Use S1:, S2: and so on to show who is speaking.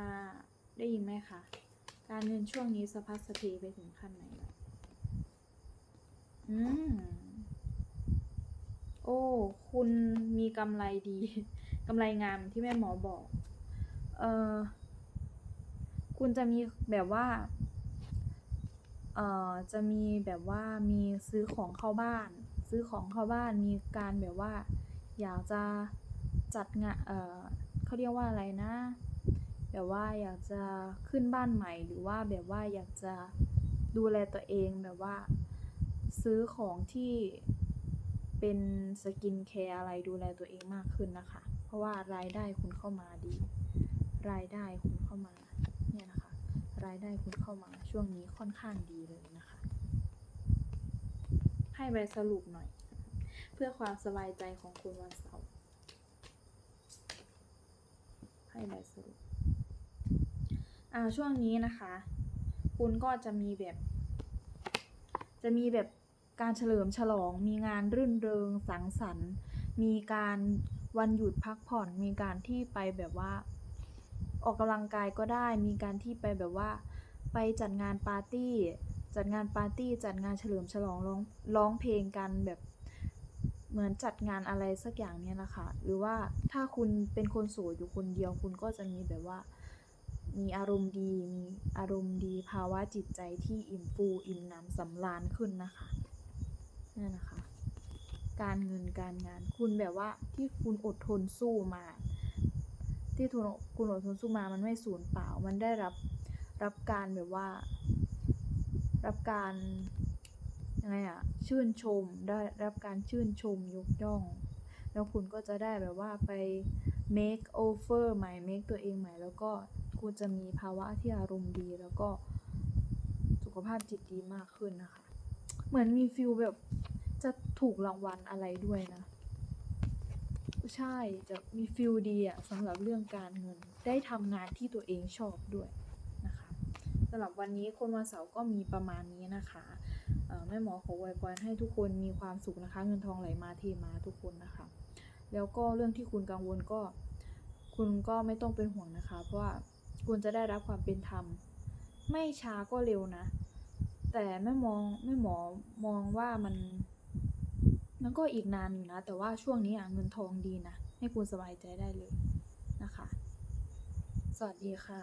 S1: อ่า ได้ยินไหมคะ การเงินช่วงนี้สะพัดสะเทไปถึงขั้นไหนแล้วอืม โอ้ คุณมีกำไรดีกำไรงามที่แม่หมอบอก เออคุณจะมีแบบว่า เอ่อ จะมีแบบว่ามีซื้อของเข้าบ้าน ซื้อของเข้าบ้าน มีการแบบว่า อยากจะจัดงาน เอ่อเขาเรียกว่าอะไรนะ แบบว่าอยากจะขึ้นบ้านใหม่ หรือว่าแบบว่าอยากจะดูแลตัวเองแบบว่า ซื้อของที่เป็นสกินแคร์อะไรดูแลตัวเองมากขึ้นนะคะ เพราะว่ารายได้คุณเข้ามาดี รายได้คุณเข้ามาเนี่ยนะคะ รายได้คุณเข้ามาช่วงนี้ค่อนข้างดีเลยนะคะ ให้ใบสรุปหน่อย เพื่อความสบายใจของคุณวันเสาร์ให้ใบสรุป อ่าช่วงนี้นะคะ คุณก็จะมีแบบ จะมีแบบการเฉลิมฉลอง มีงานรื่นเริงสังสรรค์ มีการวันหยุดพักผ่อน มีการที่ไปแบบว่า ออกกำลังกายก็ได้ มีการที่ไปแบบว่า ไปจัดงานปาร์ตี้ จัดงานปาร์ตี้ จัดงานเฉลิมฉลองร้องร้องเพลงกันแบบเหมือนจัดงานอะไรสักอย่างเนี่ยนะคะ หรือว่าถ้าคุณเป็นคนโสดอยู่คนเดียวคุณก็จะมีแบบว่า มีอารมณ์ดี มีอารมณ์ดีภาวะจิตใจที่อิ่มฟูอิ่มหนำสำราญขึ้นนะคะนั่นนะคะ การเงินการงานคุณแบบว่าที่คุณอดทนสู้มา ที่ทุนคุณอดทนสู้มามันไม่สูญเปล่า มันได้รับรับการแบบว่า รับการยังไงอะชื่นชมได้รับการชื่นชมยกย่อง แล้วคุณก็จะได้แบบว่าไป make over ใหม่ make ตัวเองใหม่แล้วก็ คุณจะมีภาวะที่อารมณ์ดี แล้วก็สุขภาพจิตดีมากขึ้นนะคะ เหมือนมีฟิลแบบจะถูกรางวัลอะไรด้วยนะ ใช่จะมีฟิลดีอะสำหรับเรื่องการเงิน ได้ทำงานที่ตัวเองชอบด้วยนะคะสำหรับวันนี้คนวันเสาร์ก็มีประมาณนี้นะคะแม่หมอขออวยพรให้ทุกคนมีความสุขนะคะ เงินทองไหลมาเทมาทุกคนนะคะ แล้วก็เรื่องที่คุณกังวลก็ คุณก็ไม่ต้องเป็นห่วงนะคะ เพราะว่า คุณจะได้รับความเป็นธรรม ไม่ช้าก็เร็วนะ แต่ไม่มองไม่หมอมองว่ามัน มันก็อีกนานอยู่นะ แต่ว่าช่วงนี้อะเงินทองดีนะ ให้คุณสบายใจได้เลยนะคะ สวัสดีค่ะ